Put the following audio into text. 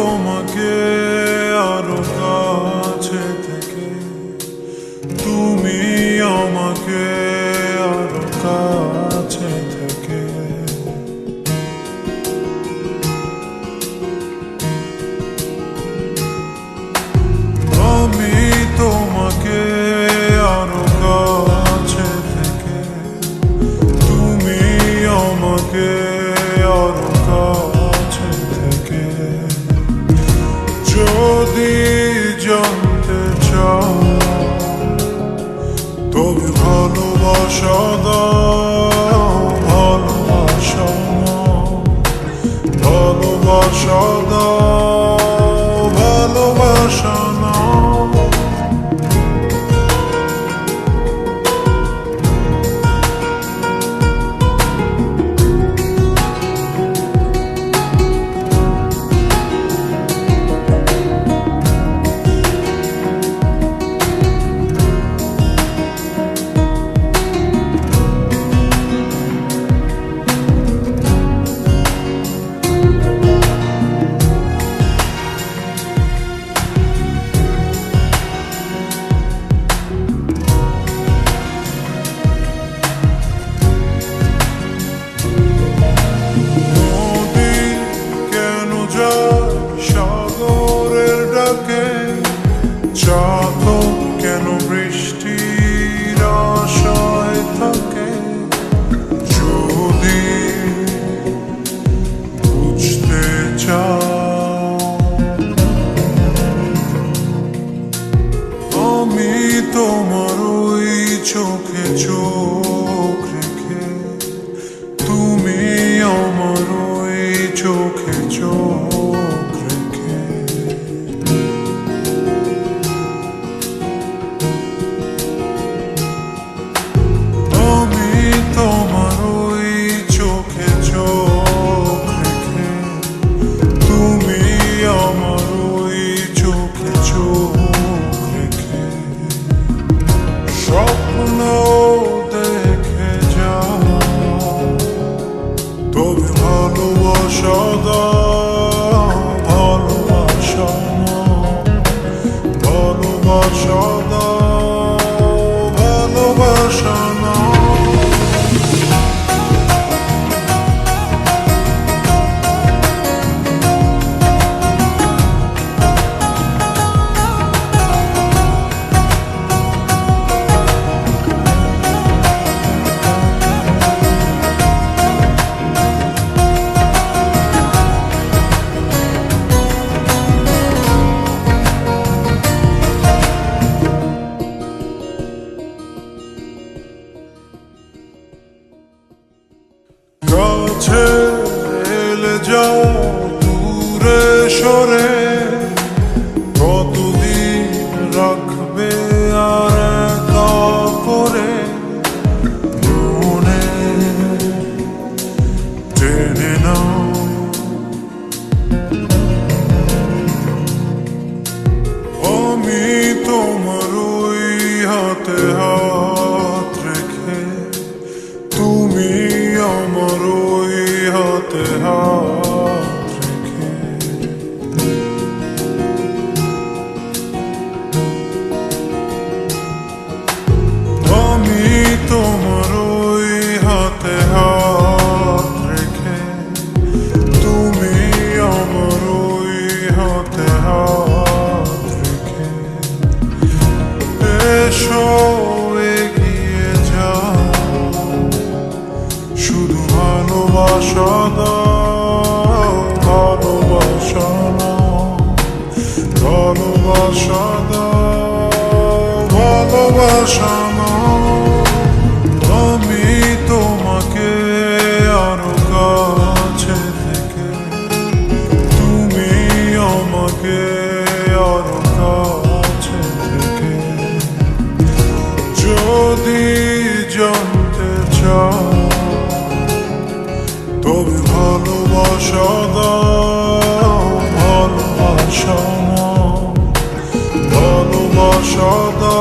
তোমাকে আরও কাছে থেকে তুমি আমাকে যদি জানতে চাও তবে ভালোবাসা দাও আমি তোমার ওই চোখে চোখ রেখে তুমি আমার ওই চোখে চোখ যা দূরে সরে ভালোবাসা দাও ভালোবাসা আমি তোমাকে আরও কাছে থেকে তুমি আমাকে আরও কাছে থেকে যদি জানতে চাও তবে ভালোবাসা todo